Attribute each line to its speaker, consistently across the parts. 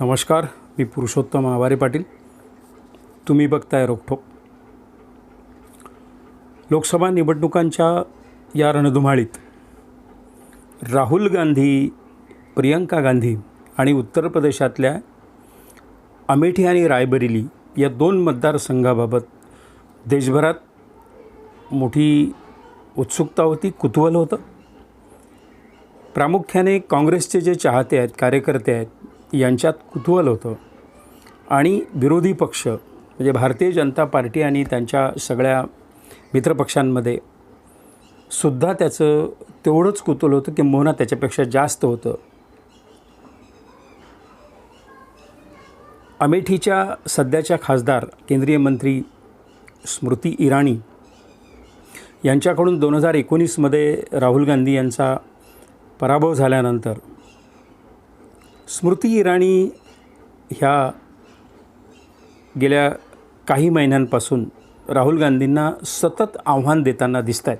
Speaker 1: नमस्कार मी पुरुषोत्तम आवारे पाटील. तुम्ही बघताय रोखोक लोकसभा निवडणुकांच्या या रणधुमाळीत राहुल गांधी प्रियंका गांधी आणि उत्तर प्रदेशातल्या अमेठी आणि रायबरेली या दोन मतदारसंघाबाबत देशभरात मोठी उत्सुकता होती कुतूहल होतं. प्रामुख्याने काँग्रेसचे जे चाहते आहेत कार्यकर्ते आहेत यांच्यात कुतूहल होतं. आणि विरोधी पक्ष म्हणजे भारतीय जनता पार्टी आणि त्यांच्या सगळ्या मित्रपक्षांमध्ये सुद्धा त्याचं तेवढंच कुतूल होतं की मोहना त्याच्यापेक्षा जास्त होतं. अमेठीच्या सध्याच्या खासदार केंद्रीय मंत्री स्मृती इराणी यांच्याकडून दोन हजार एकोणीसमध्ये राहुल गांधी यांचा पराभव झाल्यानंतर स्मृती इराणी ह्या गेल्या काही महिन्यांपासून राहुल गांधींना सतत आव्हान देताना दिसत आहेत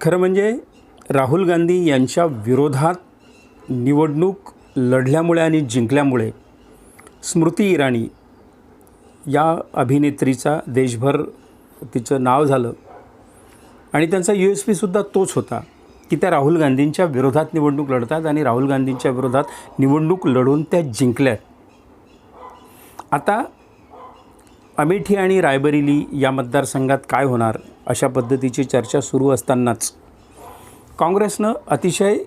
Speaker 1: खरं म्हणजे राहुल गांधी यांच्या विरोधात निवडणूक लढल्यामुळे आणि जिंकल्यामुळे स्मृती इराणी या अभिनेत्रीचा देशभर तिचं नाव झालं आणि त्यांचा यू एस पीसुद्धा तोच होता. की त्या राहुल गांधींच्या विरोधात निवडणूक लढतात आणि राहुल गांधींच्या विरोधात निवडणूक लढून त्या जिंकल्यात. आता अमेठी आणि रायबरेली या मतदारसंघात काय होणार अशा पद्धतीची चर्चा सुरू असतानाच काँग्रेसनं अतिशय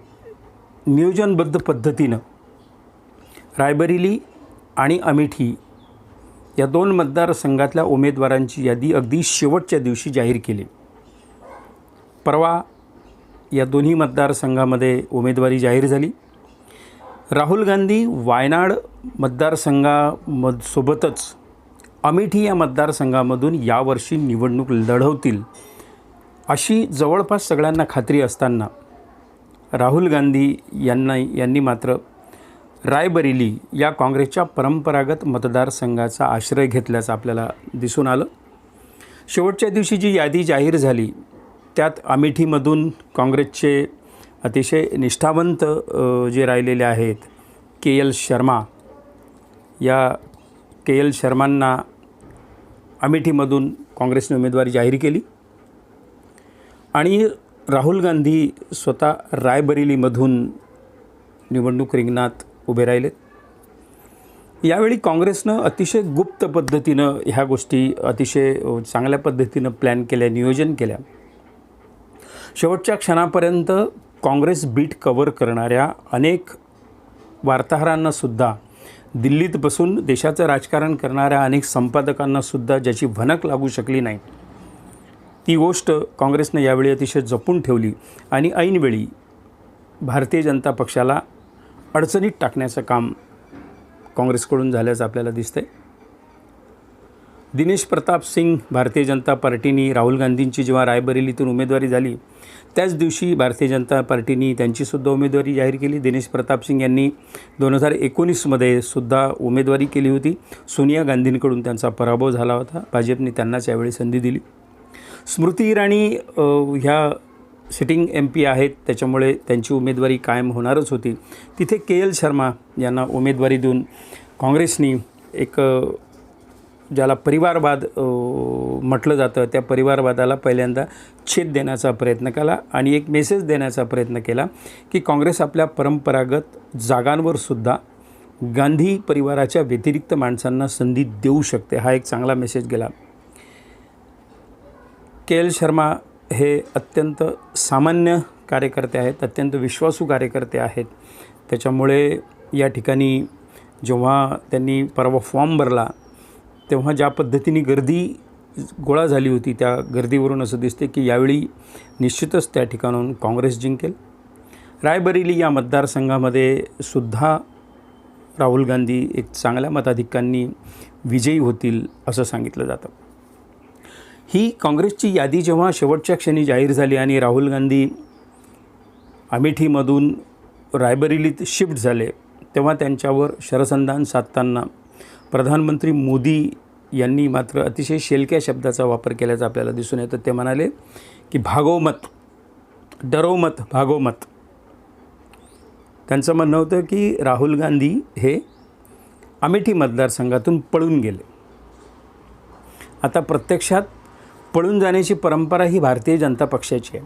Speaker 1: नियोजनबद्ध पद्धतीनं रायबरेली आणि अमेठी या दोन मतदारसंघातल्या उमेदवारांची यादी अगदी शेवटच्या दिवशी जाहीर केली. परवा या दोन्ही मतदारसंघामध्ये उमेदवारी जाहीर झाली. राहुल गांधी वायनाड मतदारसंघामसोबतच अमेठी या मतदारसंघामधून यावर्षी निवडणूक लढवतील अशी जवळपास सगळ्यांना खात्री असताना राहुल गांधी यांना यांनी मात्र रायबरेली या काँग्रेसच्या परंपरागत मतदारसंघाचा आश्रय घेतल्याचं आपल्याला दिसून आलं. शेवटच्या दिवशी जी यादी जाहीर झाली त्यात अमेठीमधून काँग्रेसचे अतिशय निष्ठावंत जे राहिलेले आहेत के एल शर्मा. या के एल शर्मांना अमेठीमधून काँग्रेसने उमेदवारी जाहीर केली. आणि राहुल गांधी स्वतः रायबरेलीमधून निवडणूक रिंगणात उभे राहिलेत यावेळी काँग्रेसनं अतिशय गुप्त पद्धतीनं ह्या गोष्टी अतिशय चांगल्या पद्धतीनं प्लॅन केल्या नियोजन केल्या. शेवटच्या क्षणापर्यंत काँग्रेस बीट कवर करणाऱ्या अनेक वार्ताहरांनासुद्धा दिल्लीत बसून देशाचं राजकारण करणाऱ्या अनेक संपादकांनासुद्धा ज्याची भनक लागू शकली नाही. ती गोष्ट काँग्रेसनं यावेळी अतिशय जपून ठेवली आणि ऐनवेळी भारतीय जनता पक्षाला अडचणीत टाकण्याचं काम काँग्रेसकडून झाल्याचं आपल्याला दिसतंय. दिनेश प्रताप सिंग भारतीय जनता पार्टीनी राहुल गांधींची जेव्हा रायबरेलीतून उमेदवारी झाली त्याच दिवशी भारतीय जनता पार्टीनी त्यांचीसुद्धा उमेदवारी जाहीर केली. दिनेश प्रताप सिंग यांनी दोन हजार एकोणीसमध्ये सुद्धा उमेदवारी केली होती. सोनिया गांधींकडून त्यांचा पराभव झाला होता. भाजपने त्यांनाच यावेळी संधी दिली. स्मृती इराणी ह्या सिटिंग एम पी आहेत. त्याच्यामुळे त्यांची उमेदवारी कायम होणारच होती. तिथे के एल शर्मा यांना उमेदवारी देऊन काँग्रेसनी एक ज्याला परिवारवाद म्हटलं जातं त्या परिवारवादाला पहिल्यांदा छेद देण्याचा प्रयत्न केला आणि एक मेसेज देण्याचा प्रयत्न केला की काँग्रेस आपल्या परंपरागत जागांवर सुद्धा गांधी परिवाराच्या व्यतिरिक्त माणसांना संधी देऊ शकते हा एक चांगला मेसेज गेला. के एल शर्मा हे अत्यंत सामान्य कार्यकर्ते आहेत अत्यंत विश्वासू कार्यकर्ते आहेत. त्याच्यामुळे या ठिकाणी जेव्हा त्यांनी परवा फॉर्म भरला तेव्हा ज्या पद्धतीने गर्दी गोळा झाली होती त्या गर्दीवरून असं दिसते की यावेळी निश्चितच त्या ठिकाणाहून काँग्रेस जिंकेल. रायबरेली या मतदारसंघामध्ये सुद्धा राहुल गांधी एक चांगल्या मताधिकांनी विजयी होतील असं सांगितलं जातं. ही काँग्रेसची यादी जेव्हा शेवटच्या क्षणी जाहीर झाली आणि राहुल गांधी अमेठीमधून रायबरेलीत शिफ्ट झाले तेव्हा त्यांच्यावर शरसंधान साधताना प्रधानमंत्री मोदी यांनी मात्र अतिशय शेलक्या शब्दाचा वापर केल्याचं आपल्याला दिसून येतं. ते म्हणाले की भागोमत डरोमत भागोमत. त्यांचं म्हणणं होतं की राहुल गांधी हे अमेठी मतदारसंघातून पळून गेले. आता प्रत्यक्षात पळून जाण्याची परंपरा ही भारतीय जनता पक्षाची आहे.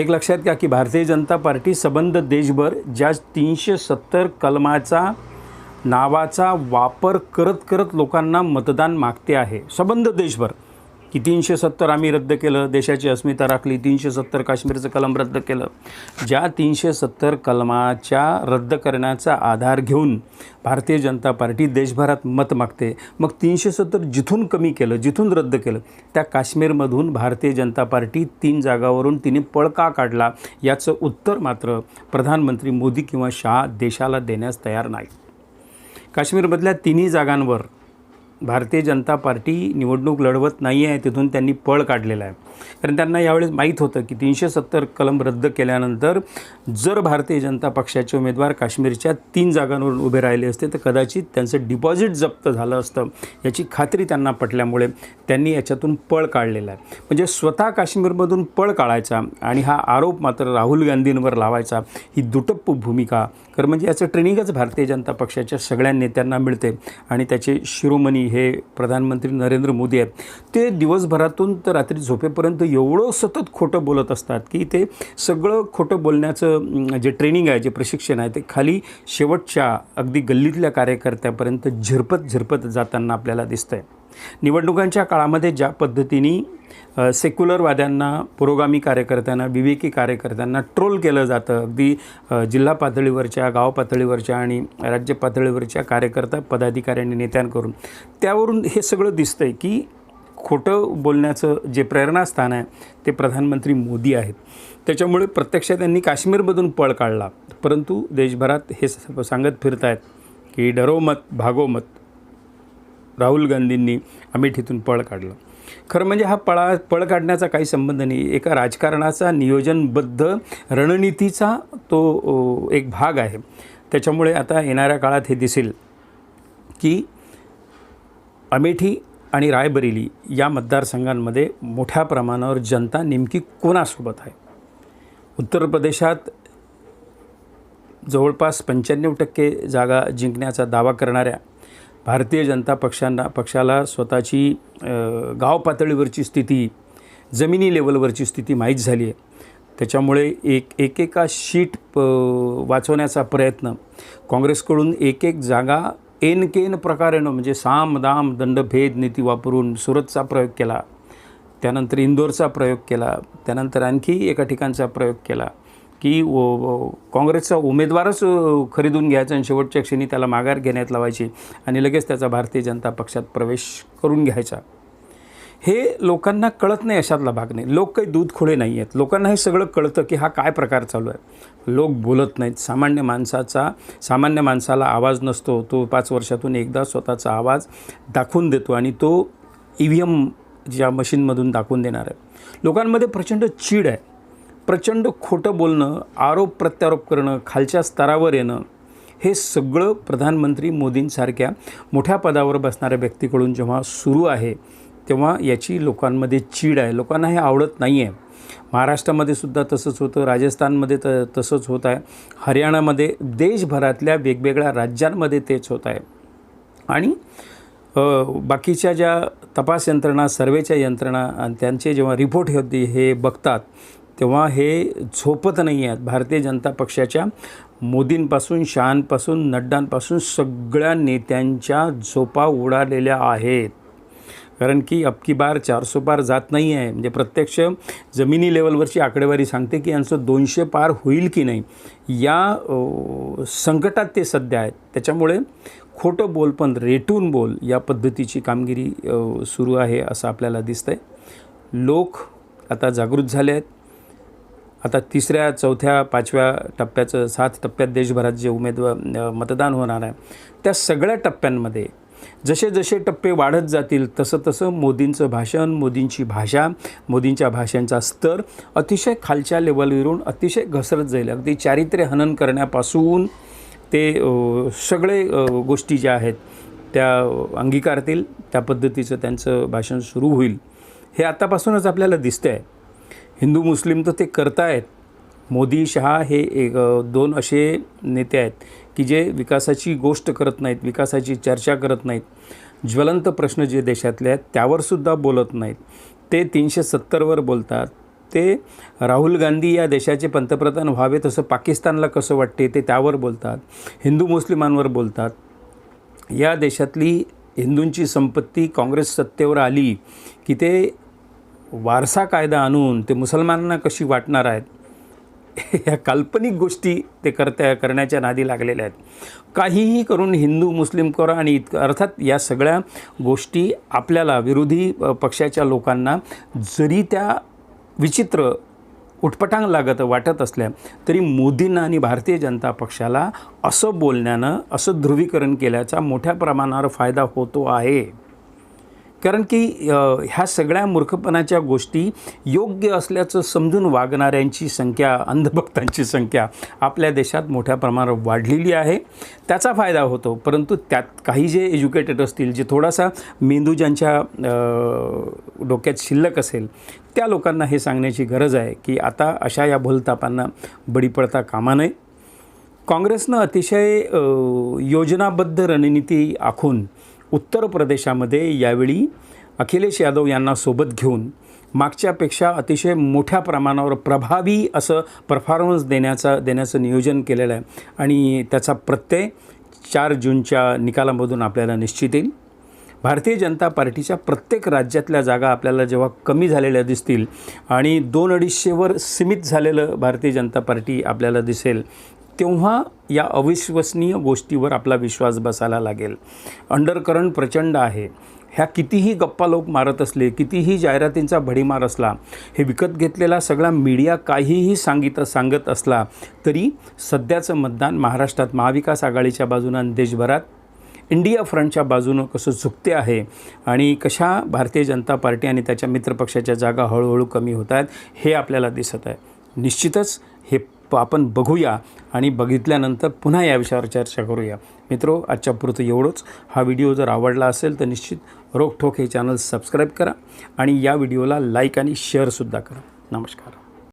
Speaker 1: एक लक्षात घ्या की भारतीय जनता पार्टी सबंध देशभर ज्या तीनशे सत्तर कलमाचा नावाचा वापर करत करत लोकांना मतदान मागते आहे. सबंध देशभर. की तीनशे सत्तर आम्ही रद्द केलं देशाची अस्मिता राखली तीनशे सत्तर काश्मीरचं कलम रद्द केलं. ज्या तीनशे सत्तर कलमाच्या रद्द करण्याचा आधार घेऊन भारतीय जनता पार्टी देशभरात मत मागते. मग तीनशे सत्तर जिथून कमी केलं जिथून रद्द केलं त्या काश्मीरमधून भारतीय जनता पार्टी तीन जागावरून तिने पळ का काढला. याचं उत्तर मात्र प्रधानमंत्री मोदी किंवा शहा देशाला देण्यास तयार नाही काश्मीरमधल्या तिन्ही जागांवर भारतीय जनता पार्टी निवडणूक लढवत नाही आहे तिथून त्यांनी पळ काढलेला आहे. कारण त्यांना यावेळेस माहीत होतं की तीनशे सत्तर कलम रद्द केल्यानंतर जर भारतीय जनता पक्षाचे उमेदवार काश्मीरच्या तीन जागांवरून उभे राहिले असते तर कदाचित त्यांचं डिपॉझिट जप्त झालं असतं याची खात्री त्यांना पटल्यामुळे त्यांनी याच्यातून पळ काढलेला आहे. म्हणजे स्वतः काश्मीरमधून पळ काढायचा आणि हा आरोप मात्र राहुल गांधींवर लावायचा ही दुटप्प भूमिका. खरं म्हणजे याचं ट्रेनिंगच भारतीय जनता पक्षाच्या सगळ्या नेत्यांना मिळते आणि त्याचे शिरोमणी हे प्रधानमंत्री नरेंद्र मोदी आहेत. ते दिवसभरातून तर रात्री झोपेपर्यंत एवढं सतत खोटं बोलत असतात की ते सगळं खोटं बोलण्याचं जे ट्रेनिंग आहे जे प्रशिक्षण आहे ते खाली शेवटच्या अगदी गल्लीतल्या कार्यकर्त्यापर्यंत झिरपत झिरपत जाताना आपल्याला दिसतं आहे निवडणुकांच्या काळामध्ये ज्या पद्धतीने सेक्युलरवाद्यांना पुरोगामी कार्यकर्त्यांना विवेकी कार्यकर्त्यांना ट्रोल केलं जातं अगदी जिल्हा पातळीवरच्या गाव पातळीवरच्या आणि राज्य पातळीवरच्या कार्यकर्ता पदाधिकाऱ्यांनी नेत्यांकडून त्यावरून हे सगळं दिसतं आहे की खोटं बोलण्याचं जे प्रेरणास्थान आहे ते प्रधानमंत्री मोदी आहेत. त्याच्यामुळे प्रत्यक्षात त्यांनी काश्मीरमधून पळ काढला. परंतु देशभरात हे सांगत फिरत आहेत की डरो मत भागो मत. राहुल गांधींनी अमेठीतून पळ काढलं. खरं म्हणजे हा पळा पळ काढण्याचा काही संबंध नाही. एका राजकारणाचा नियोजनबद्ध रणनीतीचा तो एक भाग आहे. त्याच्यामुळे आता येणाऱ्या काळात हे दिसेल की अमेठी आणि रायबरेली या मतदारसंघांमध्ये मोठ्या प्रमाणावर जनता नेमकी कोणासोबत आहे? उत्तर प्रदेशात जवळपास पंच्याण्णव टक्के जागा जिंकण्याचा दावा करणाऱ्या भारतीय जनता पक्षांना पक्षाला स्वतःची गाव पातळीवरची स्थिती जमिनी लेवलवरची स्थिती माहीत झाली आहे. त्याच्यामुळे एक एकेका शीट प वाचवण्याचा प्रयत्न काँग्रेसकडून एक एक जागा एन केन प्रकारेनं म्हणजे साम दाम दंडभेद नीती वापरून सुरतचा प्रयोग केला त्यानंतर इंदोरचा प्रयोग केला त्यानंतर आणखी एका ठिकाणचा प्रयोग केला. की काँग्रेसचा उमेदवारच खरेदून घ्यायचा आणि शेवटच्या क्षणी त्याला माघार घेण्यात लावायची आणि लगेच त्याचा भारतीय जनता पक्षात प्रवेश करून घ्यायचा. हे लोकांना कळत नाही अशातला भाग नाही. लोक काही दूध खोडे नाही आहेत. लोकांना हे सगळं कळतं की हा काय प्रकार चालू आहे. लोक बोलत नाहीत. सामान्य माणसाचा सामान्य माणसाला आवाज नसतो. तो पाच वर्षातून एकदा स्वतःचा आवाज दाखवून देतो आणि तो ई व्ही एम ज्या मशीनमधून दाखवून देणार आहे. लोकांमध्ये प्रचंड चीड आहे. प्रचंड खोटं बोलणं आरोप प्रत्यारोप करणं खालच्या स्तरावर येणं हे सगळं प्रधानमंत्री मोदींसारख्या मोठ्या पदावर बसणाऱ्या व्यक्तीकडून जेव्हा सुरू आहे तेव्हा याची लोकांमध्ये चीड आहे. लोकांना हे आवडत नाही आहे महाराष्ट्रामध्ये सुद्धा तसंच होतं राजस्थानमध्ये त तसंच होत आहे. हरियाणामध्ये देशभरातल्या वेगवेगळ्या राज्यांमध्ये तेच होत आहे. आणि बाकीच्या ज्या तपास यंत्रणा सर्वेच्या यंत्रणा आणि त्यांचे जेव्हा रिपोर्ट होते हे बघतात तेव्हा हे झोपत नाही आहेत. भारतीय जनता पक्षाच्या मोदींपासून शहांपासून नड्डांपासून सगळ्या नेत्यांच्या झोपा उडालेल्या आहेत. कारण की अबकी बार चारसो पार जात नाही आहे म्हणजे प्रत्यक्ष जमिनी लेवलवरची आकडेवारी सांगते की यांचं दोनशे पार होईल की नाही. या संकटात ते सध्या आहेत. त्याच्यामुळे खोटं बोल पण रेटून बोल या पद्धतीची कामगिरी सुरू आहे असं आपल्याला दिसतं आहे लोक आता जागृत झाले आहेत. आता तिसऱ्या चौथ्या पाचव्या टप्प्याचं सात टप्प्यात देशभरात जे उमेदवार मतदान होणार आहे त्या सगळ्या टप्प्यांमध्ये जसे जसे टप्पे वाढत जातील तसं तसं मोदींचं भाषण मोदींची भाषा मोदींच्या भाषांचा स्तर अतिशय खालच्या लेवलवरून अतिशय घसरत जाईल. अगदी चारित्र्य हनन करण्यापासून ते सगळे गोष्टी ज्या आहेत त्या अंगीकारतील त्या पद्धतीचं त्यांचं भाषण सुरू होईल. हे आतापासूनच आपल्याला दिसतं आहे हिंदू मुस्लिम तर ते करतायत. मोदी शहा हे एक दोन असे नेते आहेत की जे विकासाची गोष्ट करत नाहीत विकासाची चर्चा करत नाहीत. ज्वलंत प्रश्न जे देशातले आहेत त्यावरसुद्धा बोलत नाहीत. ते तीनशे सत्तरवर बोलतात. ते राहुल गांधी या देशाचे पंतप्रधान व्हावे तसं पाकिस्तानला कसं वाटते ते त्यावर बोलतात. हिंदू मुस्लिमांवर बोलतात. या देशातली हिंदूंची संपत्ती काँग्रेस सत्तेवर आली की ते वारसा कायदा आणून ते मुसलमानांना कशी वाटणार आहेत ह्या काल्पनिक गोष्टी ते करत्या करण्याच्या नादी लागलेल्या आहेत. काहीही करून हिंदू मुस्लिम करा आणि इत अर्थात या सगळ्या गोष्टी आपल्याला विरोधी पक्षाच्या लोकांना जरी त्या विचित्र उटपटांग लागत वाटत असल्या तरी मोदींना आणि भारतीय जनता पक्षाला असं बोलण्यानं असं ध्रुवीकरण केल्याचा मोठ्या प्रमाणावर फायदा होतो आहे. कारण की ह्या सगळ्या मूर्खपणाच्या गोष्टी योग्य असल्याचं समजून वागणाऱ्यांची संख्या अंधभक्तांची संख्या आपल्या देशात मोठ्या प्रमाणावर वाढलेली आहे. त्याचा फायदा होतो परंतु त्यात काही जे एज्युकेटेड असतील जे थोडासा मेंदू ज्यांच्या डोक्यात शिल्लक असेल त्या लोकांना हे सांगण्याची गरज आहे की आता अशा या भूलतापांना बळी पडता कामा नये. काँग्रेसनं अतिशय योजनाबद्ध रणनीती आखून उत्तर प्रदेशामध्ये यावेळी अखिलेश यादव यांना सोबत घेऊन मागच्यापेक्षा अतिशय मोठ्या प्रमाणावर प्रभावी असं परफॉर्मन्स देण्याचा देण्याचं नियोजन केलेलं आहे. आणि त्याचा प्रत्यय चार जूनच्या निकालामधून आपल्याला निश्चित येईल. भारतीय जनता पार्टीच्या प्रत्येक राज्यातल्या जागा आपल्याला जेव्हा कमी झालेल्या दिसतील आणि दोन अडीचशेवर सीमित झालेलं भारतीय जनता पार्टी आपल्याला दिसेल तेव्हा या अविश्वसनीय गोष्टीवर आपला विश्वास बसायला लागेल. अंडरकरंट प्रचंड आहे. ह्या कितीही गप्पा लोक मारत असले कितीही जाहिरातींचा भडीमार असला हे विकत घेतलेला सगळा मीडिया काहीही सांगित सांगत असला तरी सध्याचं मतदान महाराष्ट्रात महाविकास आघाडीच्या बाजूनं आणि देशभरात इंडिया फ्रंटच्या बाजूनं कसं झुकते आहे आणि कशा भारतीय जनता पार्टी आणि त्याच्या मित्रपक्षाच्या जागा हळूहळू कमी होत आहेत हे आपल्याला दिसत आहे. निश्चितच हे आपण बघूया आणि बघितल्यानंतर पुन्हा या विषयावर चर्चा करूया. मित्रो आजच्या पुरतं एवढंच. हा व्हिडिओ जर आवडला असेल तर निश्चित रोखठोक हे चॅनल सबस्क्राईब करा आणि या व्हिडिओला लाईक आणि शेअरसुद्धा करा. नमस्कार.